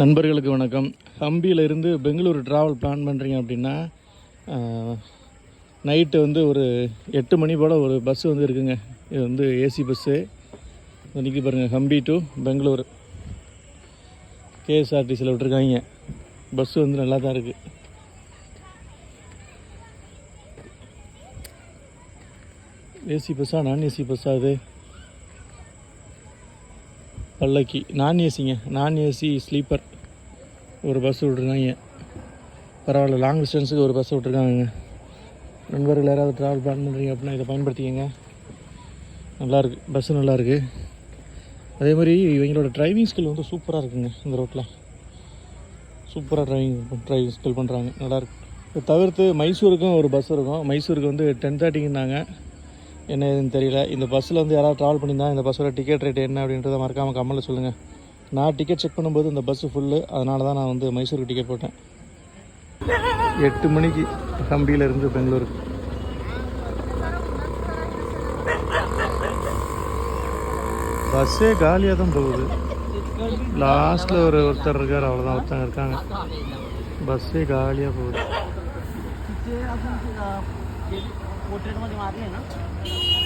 நண்பர்களுக்கு வணக்கம். ஹம்பியிலிருந்து Bangalore travel plan பண்ணுறீங்க அப்படின்னா நைட்டு வந்து ஒரு எட்டு மணி போல் ஒரு பஸ் வந்து இருக்குங்க. இது வந்து ஏசி பஸ்ஸு இன்றைக்கி பாருங்கள் ஹம்பி டு பெங்களூர். கேஎஸ்ஆர்டிசியில் விட்டுருக்காங்க. பஸ்ஸு வந்து நல்லா தான் இருக்குது ஏசி பஸ்ஸா நான் ஏசி பஸ்ஸா அது? பல்லக்கி. நான் ஏசிங்க. நான் ஏசி ஸ்லீப்பர் ஒரு பஸ் விட்ருக்காங்க பரவாயில்ல லாங் டிஸ்டன்ஸுக்கு ஒரு பஸ் விட்ருக்காங்க நண்பர்கள் யாராவது ட்ராவல் பிளான் பண்ணுறீங்க அப்படின்னா இதை பயன்படுத்திக்கங்க. நல்லாயிருக்கு பஸ்ஸு நல்லாயிருக்கு அதே மாதிரி இவங்களோட டிரைவிங் ஸ்கில் வந்து சூப்பராக இருக்குங்க இந்த ரோட்டில் சூப்பராக டிரைவிங் டிரைவிங் ஸ்கில் பண்ணுறாங்க நல்லாயிருக்கு இதை தவிர்த்து மைசூருக்கும் ஒரு பஸ் இருக்கும். மைசூருக்கு வந்து டென் தேர்ட்டிக்குன்னாங்க என்ன ஏதுன்னு தெரியல. இந்த பஸ்ஸில் வந்து யாராவது ட்ராவல் பண்ணியிருந்தா இந்த பஸ்ஸோட டிக்கெட் ரேட் என்ன அப்படின்றத மறக்காமல் கமலில் சொல்லுங்கள் நான் டிக்கெட் செக் பண்ணும்போது இந்த பஸ்ஸு ஃபுல்லு அதனால தான் நான் வந்து மைசூருக்கு டிக்கெட் போட்டேன். எட்டு மணிக்கு கம்பியிலேருந்து பெங்களூருக்கு பஸ்ஸே காலியாக தான் போகுது. லாஸ்ட்டில் ஒரு ஒருத்தர் இருக்கார் அவ்வளோதான் ஒருத்தங்க இருக்காங்க. பஸ்ஸே காலியாக போகுது. पोर्ट्रेटमध्ये मारले ना?